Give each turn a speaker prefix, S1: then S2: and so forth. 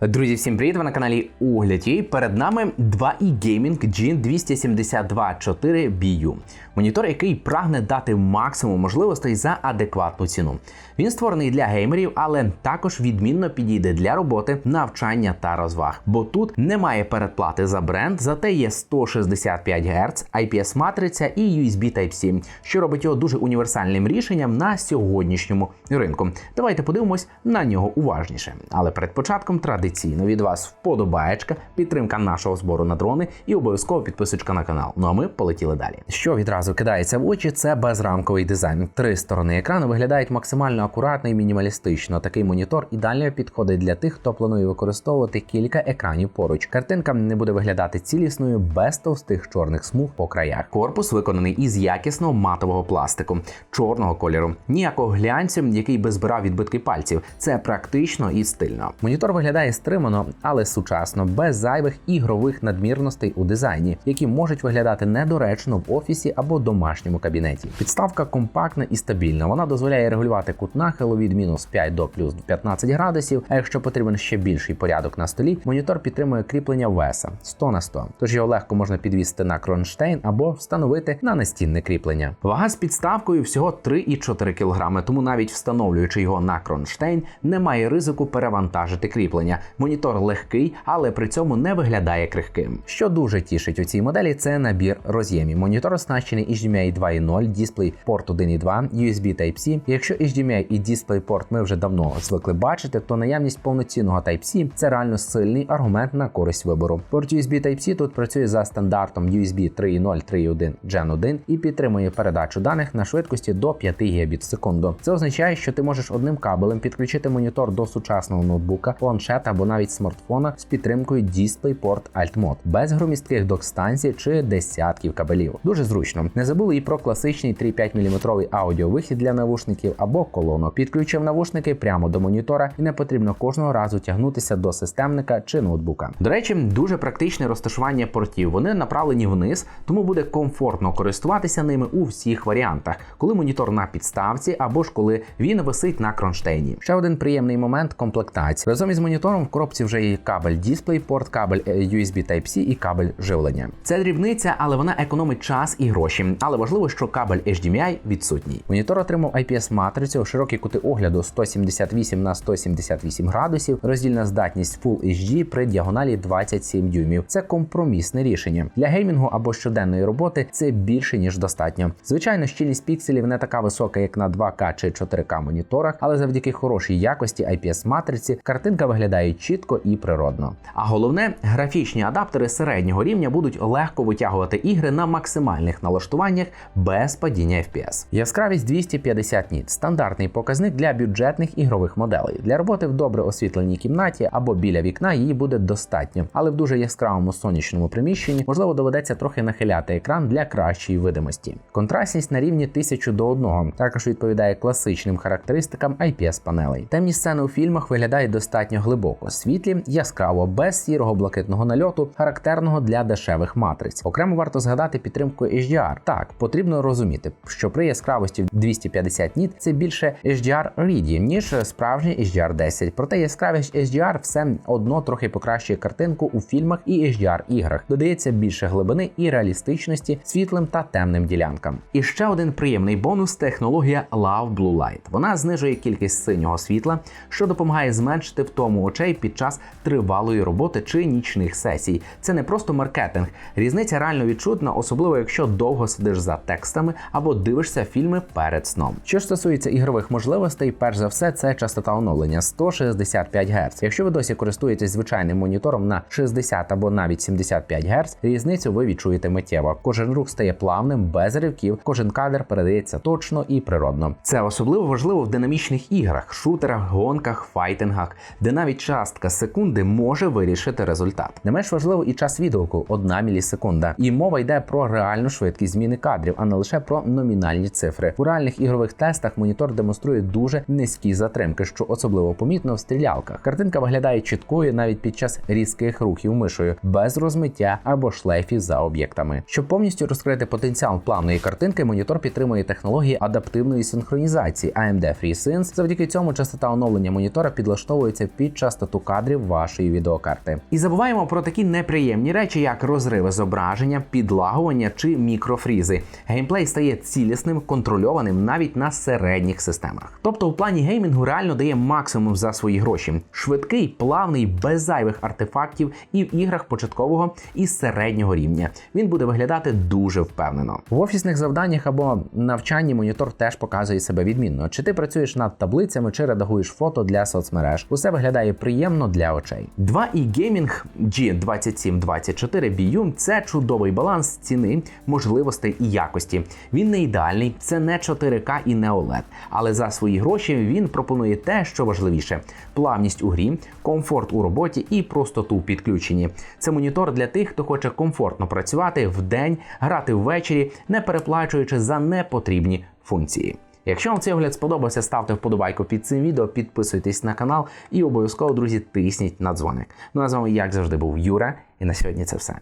S1: Друзі, всім привіт! Ви на каналі Огляд і перед нами 2i Gaming G272-4BU. Монітор, який прагне дати максимум можливостей за адекватну ціну. Він створений для геймерів, але також відмінно підійде для роботи, навчання та розваг. Бо тут немає передплати за бренд, зате є 165 Гц, IPS матриця і USB Type-C, що робить його дуже універсальним рішенням на сьогоднішньому ринку. Давайте подивимось на нього уважніше. Але перед початком традиційно від вас вподобаєчка, підтримка нашого збору на дрони і обов'язково підписочка на канал. Ну а ми полетіли далі. Що відразу кидається в очі, це безрамковий дизайн. Три сторони екрану виглядають максимально акуратно і мінімалістично. Такий монітор ідеально підходить для тих, хто планує використовувати кілька екранів поруч. Картинка не буде виглядати цілісною без товстих чорних смуг по краях. Корпус виконаний із якісного матового пластику, чорного кольору. Ніякого глянцю, який би збирав відбитки пальців. Це практично і стильно. Монітор виглядає стримано, але сучасно, без зайвих ігрових надмірностей у дизайні, які можуть виглядати недоречно в офісі або домашньому кабінеті. Підставка компактна і стабільна. Вона дозволяє регулювати кут нахилу від мінус 5 до плюс 15 градусів. А якщо потрібен ще більший порядок на столі, монітор підтримує кріплення веса 100 на 100, тож його легко можна підвісити на кронштейн або встановити на настінне кріплення. Вага з підставкою всього 3,4 кг, тому навіть встановлюючи його на кронштейн, немає ризику перевантажити кріплення. Монітор легкий, але при цьому не виглядає крихким. Що дуже тішить у цій моделі, це набір роз'ємів. Монітор оснащений HDMI 2.0, дисплей порт 1.2, USB Type-C. Якщо HDMI і DisplayPort ми вже давно звикли бачити, то наявність повноцінного Type-C – це реально сильний аргумент на користь вибору. Порт USB Type-C тут працює за стандартом USB 3.0 3.1 Gen 1 і підтримує передачу даних на швидкості до 5 Гбіт в секунду. Це означає, що ти можеш одним кабелем підключити монітор до сучасного ноутбука, планшета або навіть смартфона з підтримкою DisplayPort Alt Mode, без громістких док-станцій чи десятків кабелів. Дуже зручно. Не забули і про класичний 3,5 мм аудіовихід для навушників або колону. Підключив навушники прямо до монітора, і не потрібно кожного разу тягнутися до системника чи ноутбука. До речі, дуже практичне розташування портів. Вони направлені вниз, тому буде комфортно користуватися ними у всіх варіантах, коли монітор на підставці або ж коли він висить на кронштейні. Ще один приємний момент комплектації. Разом із монітором в коробці вже є кабель DisplayPort, кабель е, USB Type-C і кабель живлення. Це дрібниця, але вона економить час і гроші. Але важливо, що кабель HDMI відсутній. Монітор отримав IPS матрицю, широкі кути огляду 178 на 178 градусів, роздільна здатність Full HD при діагоналі 27 дюймів. Це компромісне рішення для геймінгу або щоденної роботи. Це більше ніж достатньо. Звичайно, щільність пікселів не така висока, як на 2К чи 4К моніторах, але завдяки хорошій якості IPS матриці картинка виглядає чітко і природно. А головне, графічні адаптери середнього рівня будуть легко витягувати ігри на максимальних налаштуваннях без падіння FPS. Яскравість 250 ніт стандартний показник для бюджетних ігрових моделей. Для роботи в добре освітленій кімнаті або біля вікна її буде достатньо, але в дуже яскравому сонячному приміщенні можливо доведеться трохи нахиляти екран для кращої видимості. Контрастність на рівні 1000 до 1 також відповідає класичним характеристикам IPS панелей. Темні сцени у фільмах виглядають достатньо глибоко, світлі, яскраво, без сірого блакитного нальоту, характерного для дешевих матриць. Окремо варто згадати підтримку HDR. Так, потрібно розуміти, що при яскравості 250 ніт це більше HDR Ready, ніж справжній HDR 10. Проте яскравість HDR все одно трохи покращує картинку у фільмах і HDR іграх. Додається більше глибини і реалістичності світлим та темним ділянкам. І ще один приємний бонус технологія Love Blue Light. Вона знижує кількість синього світла, що допомагає зменшити втому очей під час тривалої роботи чи нічних сесій. Це не просто маркетинг. Різниця реально відчутна, особливо якщо довго сидиш за текстами або дивишся фільми перед сном. Що ж стосується ігрових можливостей, перш за все, це частота оновлення 165 Гц. Якщо ви досі користуєтесь звичайним монітором на 60 або навіть 75 Гц, різницю ви відчуєте миттєво. Кожен рух стає плавним, без ривків, кожен кадр передається точно і природно. Це особливо важливо в динамічних іграх, шутерах, гонках, файтингах, де навіть частка секунди може вирішити результат. Не менш важливо і час відгуку 1 мілісекунда. І мова йде про реальну швидкість зміни кадрів, а не лише про номінальні цифри. У реальних ігрових тестах монітор демонструє дуже низькі затримки, що особливо помітно в стрілялках. Картинка виглядає чіткою навіть під час різких рухів мишою, без розмиття або шлейфів за об'єктами. Щоб повністю розкрити потенціал плавної картинки, монітор підтримує технології адаптивної синхронізації AMD FreeSync. Завдяки цьому частота оновлення монітора підлаштовується під частоту частоту кадрів вашої відеокарти. І забуваємо про такі неприємні речі, як розриви зображення, підлагування чи мікрофрізи. Геймплей стає цілісним, контрольованим навіть на середніх системах. Тобто, у плані геймінгу реально дає максимум за свої гроші. Швидкий, плавний, без зайвих артефактів і в іграх початкового і середнього рівня. Він буде виглядати дуже впевнено. В офісних завданнях або навчанні монітор теж показує себе відмінно. Чи ти працюєш над таблицями, чи редагуєш фото для соцмереж. Усе виглядає приємно для очей. 2i Gaming G2724 BU – це чудовий баланс ціни, можливостей і якості. Він не ідеальний, це не 4К і не OLED, але за свої гроші він пропонує те, що важливіше: плавність у грі, комфорт у роботі і простоту в підключенні. Це монітор для тих, хто хоче комфортно працювати в день, грати ввечері, не переплачуючи за непотрібні функції. Якщо вам цей огляд сподобався, ставте вподобайку під цим відео, підписуйтесь на канал і обов'язково, друзі, тисніть на дзвоник. Ну а з вами, як завжди, був Юра, і на сьогодні це все.